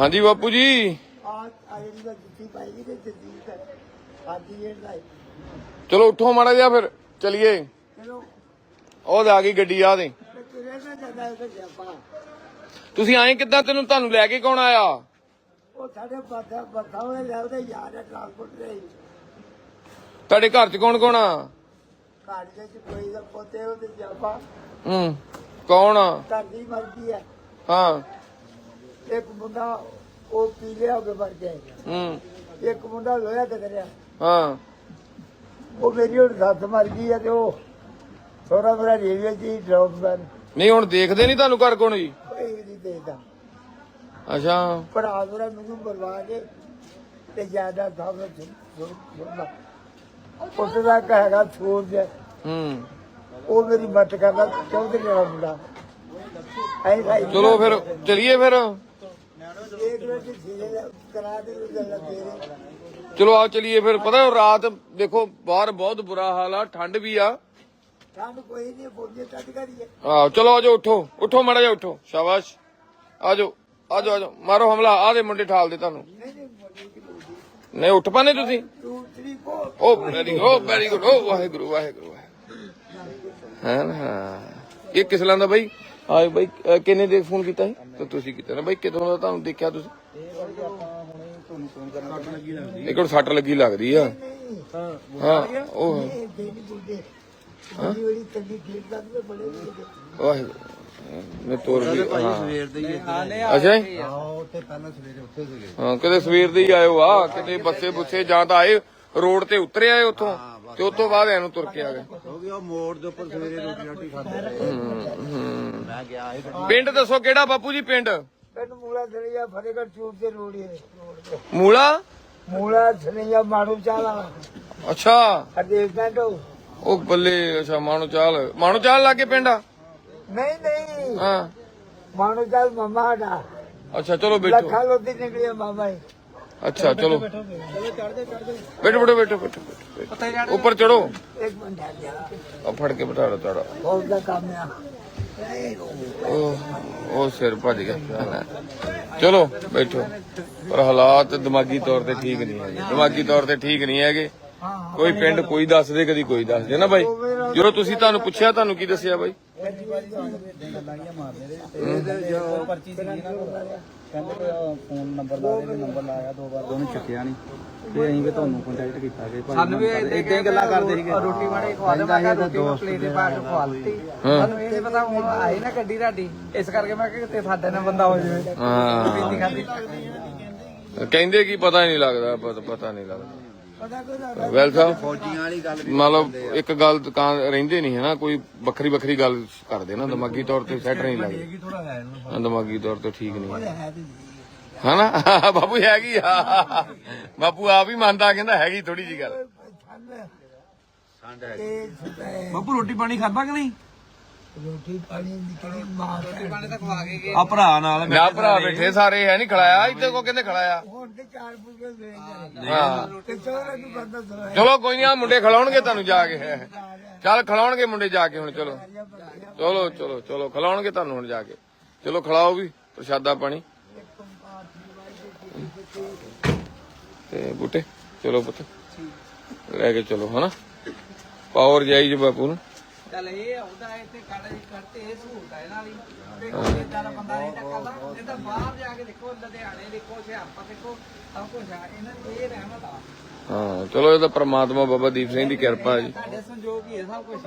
ਹਾਂਜੀ ਬਾਪੂ ਜੀ। ਚਲੋ ਉੱਠੋ ਮਾੜਾ ਜਿਹਾ ਫਿਰ ਚਲਿਏ। ਚਲੋ ਉਹ ਆ ਗਈ ਗੱਡੀ ਆ ਦੇ। ਤੁਸੀਂ ਆਏ ਕਿੱਦਾਂ ਤੈਨੂੰ ਤੁਹਾਨੂੰ ਲੈ ਕੇ ਕੌਣ ਆਇਆ? ਉਹ ਸਾਡੇ ਬਾਦਾ ਬਤਾਵੇ ਲੈ ਉਹਦੇ ਯਾਰ ਹੈ ਟਰਾਂਸਪੋਰਟ ਦੇ ਤੁਹਾਡੇ ਘਰ 'ਚ ਕੌਣ ਕੌਣ ਆ? ਘਰ ਦੇ ਚ ਕੋਈ ਦਾ ਪੋਤੇ ਉਹਦੇ ਜਾਪਾ ਹੂੰ ਕੌਣ ਆ? ਕਰਦੀ ਮਰਦੀ ਹੈ ਹਾਂ। ਇੱਕ ਮੁੰਡਾ ਉਹ ਪੀਲੇ ਹੋ ਕੇ ਮਰ ਗਿਆ ਹੂੰ। ਇੱਕ ਮੁੰਡਾ ਲੋਹਾ ਤੇ ਕਰਿਆ। ਹਾਂ। ਉਹ ਮੇਰੀ ਹੁਣ ਸੱਸ ਮਰ ਗਈ ਹੈ ਤੇ ਉਹ ਥੋੜਾ ਮੇਰਾ ਰੇਲਵੇ ਜੀ ਡਰਾਪਮੈਨ ਨਹੀਂ ਹੁਣ ਦੇਖਦੇ ਨਹੀਂ ਤੁਹਾਨੂੰ ਘਰ ਕੌਣ ਜੀ? ਕੋਈ ਨਹੀਂ ਦੇਦਾ ਅੱਛਾ। ਭਰਾ ਮੇਰਾ ਮੈਨੂੰ ਬੁਲਵਾ ਕੇ ਤੇ ਜ਼ਿਆਦਾ ਸਾਹਮਣੇ ਸੁਣਦਾ। ਉਸ ਦਾ ਕਹੇਗਾ ਛੋੜ ਦੇ ਹੂੰ। ਉਹ ਮੇਰੀ ਮੱਤ ਕਰਦਾ ਚੌਧਰੀ ਵਾਲਾ ਮੁੰਡਾ। ਐਂ ਭਾਈ ਚਲੋ ਫਿਰ ਚਲਿਏ ਫਿਰ। ਸੀਰੇ ਕਰਾ ਦੇ ਗੱਲ ਚਲੋ ਆਓ ਚਲਿਏ ਫਿਰ। ਪਤਾ ਉਹ ਰਾਤ ਦੇਖੋ ਬਾਹਰ ਬਹੁਤ ਬੁਰਾ ਹਾਲ ਆ ਠੰਡ ਵੀ ਆ। ਠੰਡ ਕੋਈ ਨਹੀਂ ਬੋਝੇ ਟੱਟ ਕਰੀਏ ਆਓ ਚਲੋ ਆਜੋ ਉੱਠੋ। ਉੱਠੋ ਮਾੜਾ ਜਿਹਾ ਉੱਠੋ। ਸ਼ਾਬਾਸ਼। ਆਜੋ ਆਜੋ ਆਜੋ ਮਾਰੋ ਹਮਲਾ ਆ ਦੇ ਮੁੰਡੇ ਠਾਲ ਦੇ ਤੁਹਾਨੂੰ। ਨਹੀਂ ਉੱਠ ਪਾਨੇ ਤੁਸੀਂ? ਓ very oh very good oh Waheguru Waheguru. ਹੈ ਨਾ? ਇਹ ਕਿਸ ਲਾਂ ਦਾ ਬਾਈ? ਆਏ ਬਾਈ ਕਿੰਨੇ ਦੇ ਫੋਨ ਕੀਤਾ ਸੀ? ਤੇ ਤੁਸੀਂ ਕੀਤਾ ਨਾ। ਬਾਈ ਕਿਦੋਂ ਦਾ ਤੁਹਾਨੂੰ ਦੇਖਿਆ ਤੁਸੀਂ? ਇੱਕ ਕੋਲ ਸੱਟ ਲੱਗੀ ਲੱਗਦੀ ਆ। ਹਾਂ, ਉਹ ਵਾਹਿਗੁਰੂ। ਮੈਂ ਤੋਰ ਵੀ ਹਾਂ। ਅੱਛਾ ਜੀ? ਹਾਂ, ਕਿਤੇ ਸਵੇਰ ਦੇ ਹੀ ਆਇਓ ਆ, ਕਿਤੇ ਬੱਸੇ ਬੁੱਸੇ ਜਾਂ ਤਾਂ ਆਏ, ਰੋਡ ਤੇ ਉਤਰੇ ਆਏ ਉੱਥੋਂ, ਤੇ ਉਸ ਤੋਂ ਬਾਅਦ ਐਨੂੰ ਤੁਰ ਕੇ ਆ ਗਏ। ਮੈਂ ਗਿਆ ਸੀ ਪਿੰਡ ਦੱਸੋ ਕਿਹੜਾ ਬਾਪੂ ਜੀ ਪਿੰਡ? ਮੂਲਾ ਫਤਿਹਗੜ੍ਹ ਹੀ ਮੂਲਾ? ਮੂਲਾ ਮਾਰੂ ਚਾਲਾ ਅੱਛਾ। ਅਜੇ ਪਿੰਡ ਉਹ ਬੱਲੇ ਅੱਛਾ ਮਾਣੋ ਚਾਲ। ਮਾਣੋ ਚਾਲ ਲਾਗੇ ਪਿੰਡ ਆ? ਨਹੀਂ ਨਹੀਂ। ਹਾਂ। ਮਾਨੂ ਚਾਲ ਮਮਾ ਦਾ ਅੱਛਾ ਚਲੋ ਬੈਠੋ। ਲੱਖਾਂ ਲੋਦੀ ਨਿਕਲਿਆ ਮਾਮਾ ਹੀ ਅੱਛਾ ਚਲੋ ਬੈਠੋ ਬੈਠੋ। ਬੈਠੋ ਬੈਠੋ ਬੈਠੋ। ਉੱਪਰ ਚੜੋ। ਇੱਕ ਮਿੰਟ ਆ ਫੜ ਕੇ ਬਿਠਾ ਲਓ ਤੁਹਾਡਾ। ਹੋਰ ਦਾ ਕੰਮ ਆ। ਉਹ ਉਹ ਸਿਰ ਭੱਜ ਗਿਆ। ਚਲੋ, ਬੈਠੋ। ਪਰ ਹਾਲਾਤ ਦਿਮਾਗੀ ਤੌਰ ਤੇ ਠੀਕ ਨਹੀਂ ਹੈਗੇ। ਦਿਮਾਗੀ ਤੌਰ ਤੇ ਠੀਕ ਨਹੀਂ ਹੈਗੇ। ਕੋਈ ਪਿੰਡ ਕੋਈ ਦੱਸ ਦੇ ਕਦੀ ਕੋਈ ਦੱਸਦੇ। ਨਾ ਬਾਈ? ਜਦੋਂ ਤੁਸੀਂ ਤੁਹਾਨੂੰ ਪੁੱਛਿਆ ਤੁਹਾਨੂੰ ਕੀ ਦੱਸਿਆ ਬਾਈ? ਪਰਚੀ ਸੀ ਨਾ ਕਹਿੰਦੇ ਫੋਨ ਨੰਬਰ ਲਾ ਦੇ ਨੰਬਰ ਲਾਇਆ ਦੋ ਵਾਰ ਦੋਨੋਂ ਚੱਕਿਆ ਨਹੀਂ ਤੇ ਅਸੀਂ ਵੀ ਤੁਹਾਨੂੰ ਕੰਟੈਕਟ ਕੀਤਾ ਕਿ ਭਾਈ ਸਾਨੂੰ ਵੀ ਇਦਾਂ ਹੀ ਗੱਲਾਂ ਕਰਦੇ ਸੀਗੇ ਰੋਟੀ ਵਾਲੇ ਖਵਾ ਦੇ ਮੈਂ ਰੋਟੀ ਪਲੇਟ ਦੇ ਪਾ ਕੇ ਖਵਾ ਦਿੱਤੀ ਹਾਂ ਸਾਨੂੰ ਇਹ ਨੀ ਪਤਾ ਹੁਣ ਆਈ ਨਾ ਗੱਡੀ ਤੁਹਾਡੀ ਇਸ ਕਰਕੇ ਮੈਂ ਸਾਡੇ ਨਾਲ ਬੰਦਾ ਹੋ ਜਾਵੇ ਹਾਂ ਕਹਿੰਦੇ ਕੀ ਪਤਾ ਨਹੀਂ ਲੱਗਦਾ ਪਤਾ ਨਹੀਂ ਲੱਗਦਾ। ਵੈਲ ਸਾਹਿਬ ਫੌਜੀਆਂ ਵਾਲੀ ਗੱਲ ਵੀ ਮਤਲਬ ਇੱਕ ਗੱਲ ਦੁਕਾਨ ਰਹਿੰਦੇ ਨਹੀਂ ਹੈ ਨਾ ਕੋਈ ਵੱਖਰੀ ਵੱਖਰੀ ਗੱਲ ਕਰਦੇ ਨਾ ਦਿਮਾਗੀ ਤੌਰ ਤੇ ਸੈੱਟ ਨਹੀਂ ਲੱਗਦਾ। ਥੋੜਾ ਹੈ ਹਾਂ, ਦਿਮਾਗੀ ਤੌਰ ਤੇ ਠੀਕ ਨਹੀਂ ਹਨਾ? ਬਾਪੂ ਹੈਗੀ ਆ। ਬਾਪੂ ਆਪ ਹੀ ਮੰਨਦਾ ਕਹਿੰਦਾ ਹੈਗੀ ਥੋੜੀ ਜੀ ਗੱਲ। ਬੱਬੂ ਰੋਟੀ ਪਾਣੀ ਖਾਦਾ ਕਿ ਨਹੀਂ? ਰੋਟੀ ਪਾਣੀ ਨਿਕਲੀ ਮਾਰ ਪਾਣੀ ਤਾਂ ਖਵਾ ਕੇ ਗਏ ਆ ਭਰਾ ਨਾਲ ਨਾ ਭਰਾ ਬੈਠੇ ਸਾਰੇ ਹੈ ਨਹੀਂ ਖੜਾਇਆ ਇੱਥੇ ਕੋ ਕਹਿੰਦੇ ਖੜਾਇਆ ਹੁਣ ਤੇ ਚਾਰ ਫੁਲਕੇ ਦੇ ਜਾਂਦੇ ਹਾਂ। ਤੇ ਚੋਰਾ ਨੂੰ ਬੰਦਾ ਸੁਣਾਇਆ। ਚਲੋ ਕੋਈ ਨਹੀਂ ਆ ਮੁੰਡੇ ਖਿਲਾਉਣਗੇ ਤੁਹਾਨੂੰ ਜਾ ਕੇ। ਚੱਲ ਖਿਲਾਉਣਗੇ ਮੁੰਡੇ ਜਾ ਕੇ ਹੁਣ ਚਲੋ। ਚਲੋ ਚਲੋ ਚਲੋ ਖਿਲਾਉਣਗੇ ਤੁਹਾਨੂੰ ਹੁਣ ਜਾ ਕੇ। ਚਲੋ ਖਿਲਾਓ ਵੀ ਪ੍ਰਸ਼ਾਦਾ ਪਾਣੀ। ਤੇ ਬੁੱਟੇ ਚਲੋ ਪੁੱਤ। ਲੈ ਕੇ ਚਲੋ ਹਨਾ? ਪਾਵਰ ਜਾਈ ਜੀ ਬਾਪੂ ਨੂੰ। ਚੱਲ ਇਹ ਆਉਂਦਾ ਇੱਥੇ ਕੱਢ ਕਰਤੇ ਇਹ ਸਹੂਲਤ ਹੈ ਇਹਨਾਂ ਦੀ। ਦੇਖੋ ਇਦਾਂ ਦਾ ਬੰਦਾ ਨਹੀਂ ਇਹ ਤਾਂ ਬਾਹਰ ਜਾ ਕੇ ਦੇਖੋ ਲੁਧਿਆਣੇ ਦੇਖੋ ਹੁਸ਼ਿਆਰਪੁਰ ਦੇਖੋ ਸਭ ਕੁਝ ਆ। ਇਹਨਾਂ ਦੀ ਇਹ ਰਹਿਮਤ ਆ। ਹਾਂ ਚਲੋ ਇਹ ਤਾਂ ਪ੍ਰਮਾਤਮਾ ਬਾਬਾ ਦੀਪ ਸਿੰਘ ਦੀ ਕਿਰਪਾ ਹੈ ਜੀ। ਸਾਡੇ ਸੰਜੋਗ ਹੀ ਸਭ ਕੁਝ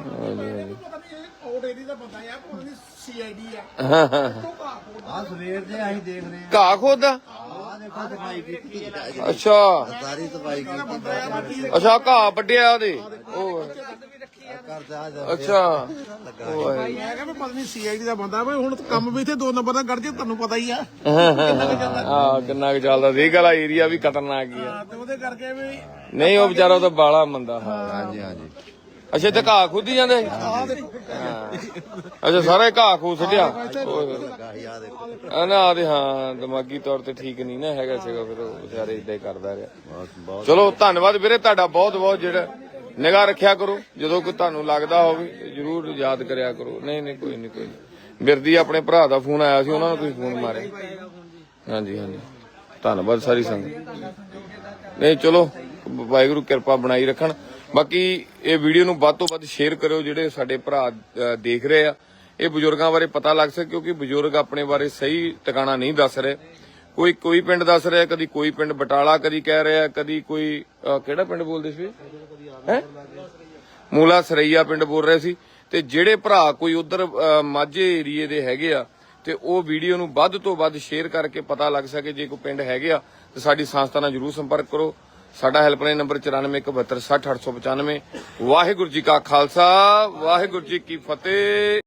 ਆ ਸਵੇਰ ਦੇ ਅਸੀਂ ਦੇਖ ਰਹੇ ਘਾਹ ਖੋਦਾ? ਆ ਦੇਖੋ ਸਫ਼ਾਈ ਕੀਤੀ। ਅੱਛਾ। ਸਾਰੀ ਸਫ਼ਾਈ ਕੀਤੀ। ਅੱਛਾ ਘਾਹ ਵੱਡਿਆ ਉਹਦੇ। ਉਹ ਕਰਦਾ ਆ ਅੱਛਾ। ਹੈ। ਮੈਂ ਕਹਿੰਦਾ ਪਤਾ ਨਹੀਂ ਸੀਆਈਡੀ ਦਾ ਬੰਦਾ ਵਾ ਹੁਣ ਕੰਮ ਵੀ ਇੱਥੇ ਦੋ ਨੰਬਰ ਦਾ ਕੱਢ ਜੇ ਤੁਹਾਨੂੰ ਪਤਾ ਹੀ ਆ। ਹਾਂ ਕਿੰਨਾ ਕੁ ਚੱਲਦਾ। ਸੀ ਗਲਾ ਏਰੀਆ ਵੀ ਖਤਰਨਾਕ ਹੀ ਆ। ਤੇ ਉਹਦੇ ਕਰਕੇ ਵੀ ਨਹੀਂ ਉਹ ਵਿਚਾਰਾ ਉਹ ਤਾਂ ਬਾਲਾ ਮੰਦਾ ਹਾਲ ਆ। ਹਾਂਜੀ ਹਾਂਜੀ। ਅੱਛਾ ਤੇ ਘਾਹ ਖੁੱਦੀ ਜਾਂਦੇ? ਅੱਛਾ ਸਾਰਾ ਘਾਹ ਖੂ ਛੱਡਿਆ? ਗਾਹੀ ਆ ਦੇਖੋ ਆ ਨਾ ਆਦੇ ਹਾਂ ਦਿਮਾਗੀ ਤੌਰ ਤੇ ਠੀਕ ਨਹੀਂ ਨਾ ਹੈਗਾ ਸੀਗਾ ਫਿਰ ਉਹ ਵਿਚਾਰੇ ਇਦਾਂ ਹੀ ਕਰਦਾ ਰਿਹਾ। ਬਹੁਤ ਬਹੁਤ ਚਲੋ ਧੰਨਵਾਦ ਵੀਰੇ ਤੁਹਾਡਾ ਬਹੁਤ ਬਹੁਤ ਜਿਹੜਾ ਨਿਗਾਹ ਰੱਖਿਆ ਕਰੋ, ਜਦੋਂ ਕੋਈ ਤੁਹਾਨੂੰ ਲੱਗਦਾ ਹੋਵੇ, ਜਰੂਰ ਯਾਦ ਕਰਿਆ ਕਰੋ। ਨਹੀਂ ਨਹੀਂ, ਕੋਈ ਨਹੀਂ ਕੋਈ ਨਹੀਂ। ਬਿਰਦੀ ਆਪਣੇ ਭਰਾ ਦਾ ਫੋਨ ਆਇਆ ਸੀ, ਉਹਨਾਂ ਨੂੰ ਤੁਸੀਂ ਫੋਨ ਮਾਰਿਆ। ਹਾਂਜੀ ਹਾਂਜੀ। ਧੰਨਵਾਦ ਸਾਰੀ ਸੰਗਤ। ਨਹੀਂ, ਚਲੋ, ਵਾਹਿਗੁਰੂ ਕਿਰਪਾ ਬਣਾਈ ਰੱਖਣ। ਬਾਕੀ ਇਹ ਵੀਡੀਓ ਨੂੰ ਵੱਧ ਤੋਂ ਵੱਧ ਸ਼ੇਅਰ ਕਰਿਓ, ਜਿਹੜੇ ਸਾਡੇ ਭਰਾ ਦੇਖ ਰਹੇ ਆ। ਇਹ ਬਜ਼ੁਰਗਾਂ ਬਾਰੇ ਪਤਾ ਲੱਗ ਸਕੇ, ਕਿਉਂਕਿ ਬਜ਼ੁਰਗ ਆਪਣੇ ਬਾਰੇ ਸਹੀ ਟਿਕਾਣਾ ਨਹੀਂ ਦੱਸ ਰਹੇ। ਕੋਈ ਕੋਈ ਪਿੰਡ ਦੱਸ ਰਿਹਾ, ਕਦੀ ਕੋਈ ਪਿੰਡ ਬਟਾਲਾ ਕਦੀ ਕਹਿ ਰਿਹਾ, ਕਦੀ ਕੋਈ ਕਿਹੜਾ ਪਿੰਡ ਬੋਲਦੇ ਸੀ? ਹੈ? ਮੂਲਾ ਸਰਈਆ ਪਿੰਡ ਬੋਲ ਰਹੇ ਸੀ। ਤੇ ਜਿਹੜੇ ਭਰਾ ਕੋਈ ਉਧਰ ਮਾਝੇ ਏਰੀਏ ਦੇ ਹੈਗੇ ਆ, ਤੇ ਉਹ ਵੀਡੀਓ ਨੂੰ ਵੱਧ ਤੋਂ ਵੱਧ ਸ਼ੇਅਰ ਕਰਕੇ ਪਤਾ ਲੱਗ ਸਕੇ ਜੇ ਕੋਈ ਪਿੰਡ ਹੈਗੇ ਆ, ਤੇ ਸਾਡੀ ਸੰਸਥਾ ਨਾਲ ਜਰੂਰ ਸੰਪਰਕ ਕਰੋ। ਸਾਡਾ ਹੈਲਪਲਾਈਨ ਨੰਬਰ 9417600895 ਵਾਹਿਗੁਰੂ ਜੀ ਕਾ ਖਾਲਸਾ, ਵਾਹਿਗੁਰੂ ਜੀ ਕੀ ਫਤਿਹ।